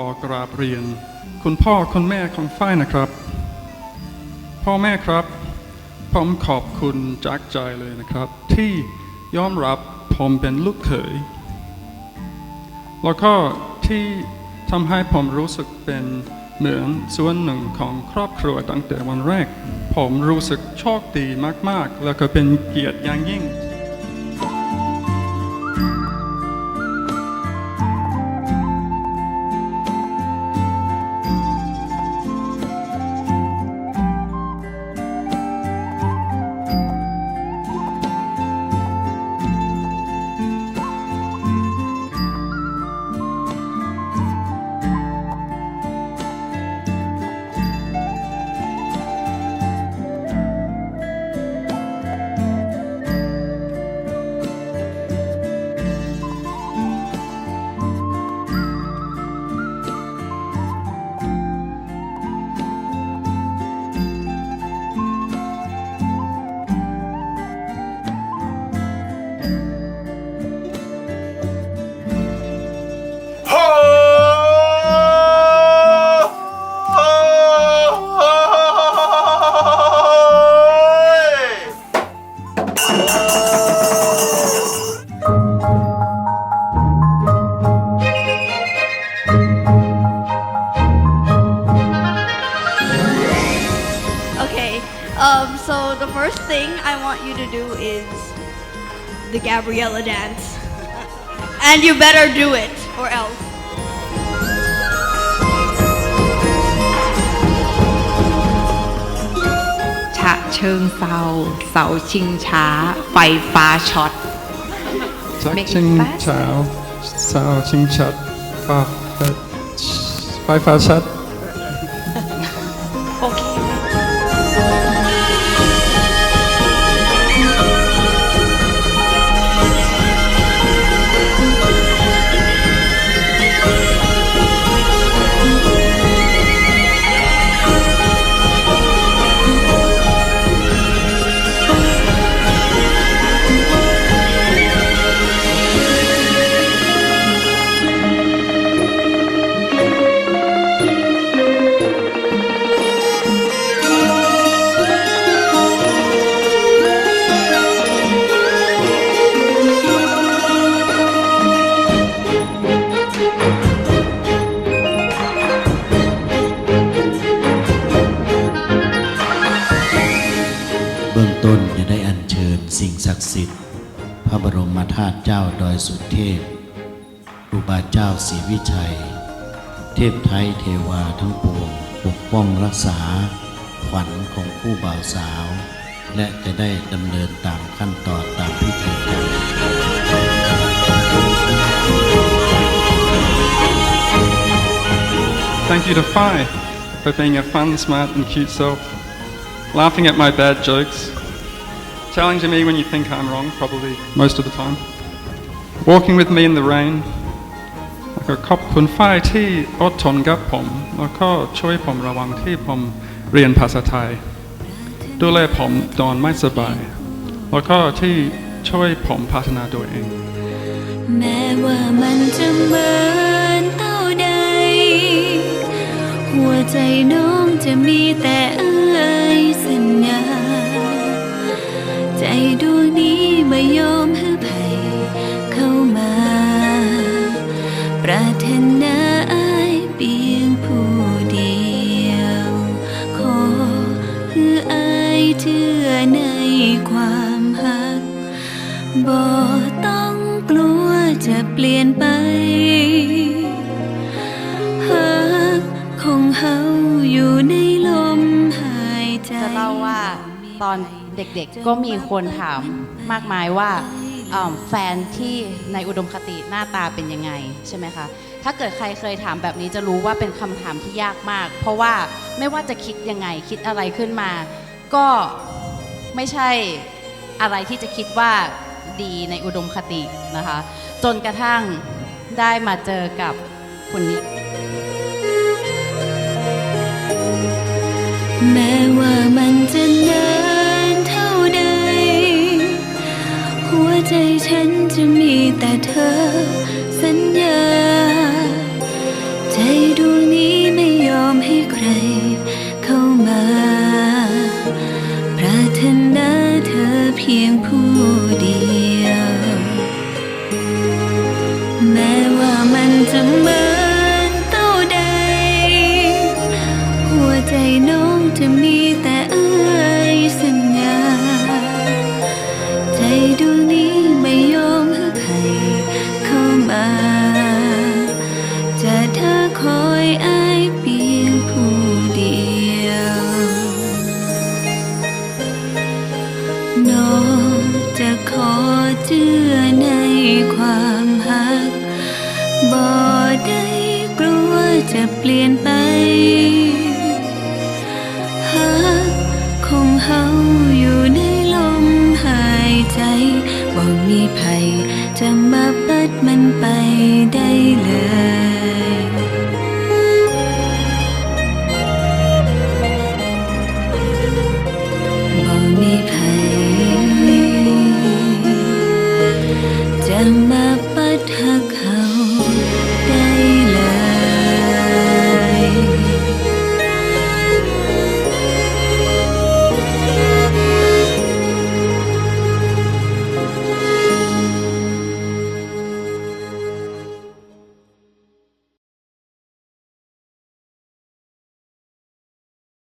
อกราบเรียน คุณพ่อคุณแม่ของฝ้ายนะครับ พ่อแม่ครับ ผมขอบคุณจากใจเลยนะครับ ที่ยอมรับผมเป็นลูกเขย แล้วก็ที่ทำให้ผมรู้สึกเป็นเหมือนส่วนหนึ่งของครอบครัวตั้งแต่วันแรก ผมรู้สึกโชคดีมากๆ แล้วก็เป็นเกียรติอย่างยิ่ง um, so the first thing I want you to do is the Gabriella dance. And you better do it, or else. ฉะเชิงเซาเสาชิงช้าไฟฟ้ เบื้องต้นจะได้อัญเชิญสิ่งศักดิ์สิทธิ์ พระบรมธาตุเจ้าดอยสุเทพครูบาเจ้าศรีวิชัย เทพไทยเทวาทั้งปวงปกป้องรักษา ขวัญของผู้บ่าวสาว และจะได้ดำเนินตามขั้นตอนตามพิธีกรรม Thank you to Phi for being a fun, smart, and cute self, laughing at my bad jokes, challenging me when you think I'm wrong, probably most of the time, walking with me in the rain แล้วก็ขอบคุณฝ้ายที่อดทนกับผมแล้วก็ช่วยผมระวังที่ผมเรียนภาษาไทยดูแลผมตอนไม่สบายแล้วก็ที่ช่วยผมพัฒนาตัวเองแม้ว่ามันจะเหมือนเท่าใด หัวใจน้องจะมีแต่ ปรารถนาอายเพียงผู้เดียว ขอให้อายเชื่อในความหักบ่ต้องกลัวจะเปลี่ยนไปหักของเฮาอยู่ในลมหายใจจะเล่าว่าตอนเด็กๆก็มีคนถามมากมายว่า แฟนที่ในอุดมคติหน้าตาเป็นยังไงใช่ไหมคะ ถ้าเกิดใครเคยถามแบบนี้จะรู้ว่าเป็นคำถามที่ยากมาก เพราะว่าไม่ว่าจะคิดยังไงคิดอะไรขึ้นมา ก็ไม่ใช่อะไรที่จะคิดว่าดีในอุดมคตินะคะ จนกระทั่งได้มาเจอกับคุณนิแม้ว่ามันจะนาน จ ใดกลัวจะเปลี่ยนไปหากคงเฮาอยู่ในลมหายใจบ่มีภัยจะมาปัดมันไปได้เลย